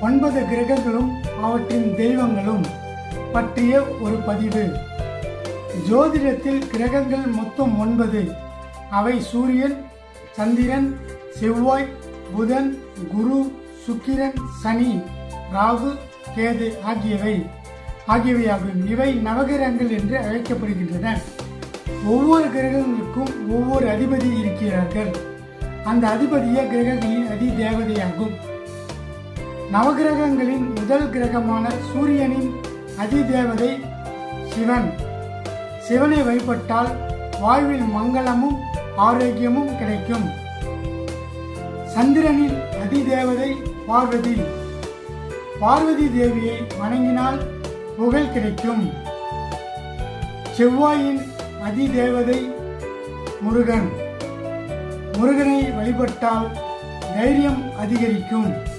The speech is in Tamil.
ஒன்பது கிரகங்களும் அவற்றின் தெய்வங்களும் பற்றிய ஒரு பதிவு. ஜோதிடத்தில் கிரகங்கள் மொத்தம் ஒன்பது. அவை சூரியன் சந்திரன் செவ்வாய் புதன் குரு சுக்கிரன் சனி ராகு கேது ஆகியவை. ஆகியவையாகும். இவை நவகிரகங்கள் என்று அழைக்கப்படுகின்றன. ஒவ்வொரு கிரகங்களுக்கும் ஒவ்வொரு அதிபதி இருக்கிறார்கள். அந்த அதிபதியே கிரகங்களின் அதி தேவதையாகும் நவகிரகங்களின் முதல் கிரகமான சூரியனின் அதிதேவதை சிவன். சிவனை வழிபட்டால் வாழ்வில் மங்களமும் ஆரோக்கியமும் கிடைக்கும். சந்திரனின் அதிதேவதை பார்வதி. பார்வதி தேவியை வணங்கினால் புகழ் கிடைக்கும். செவ்வாயின் அதிதேவதை முருகன். முருகனை வழிபட்டால் தைரியம் அதிகரிக்கும்.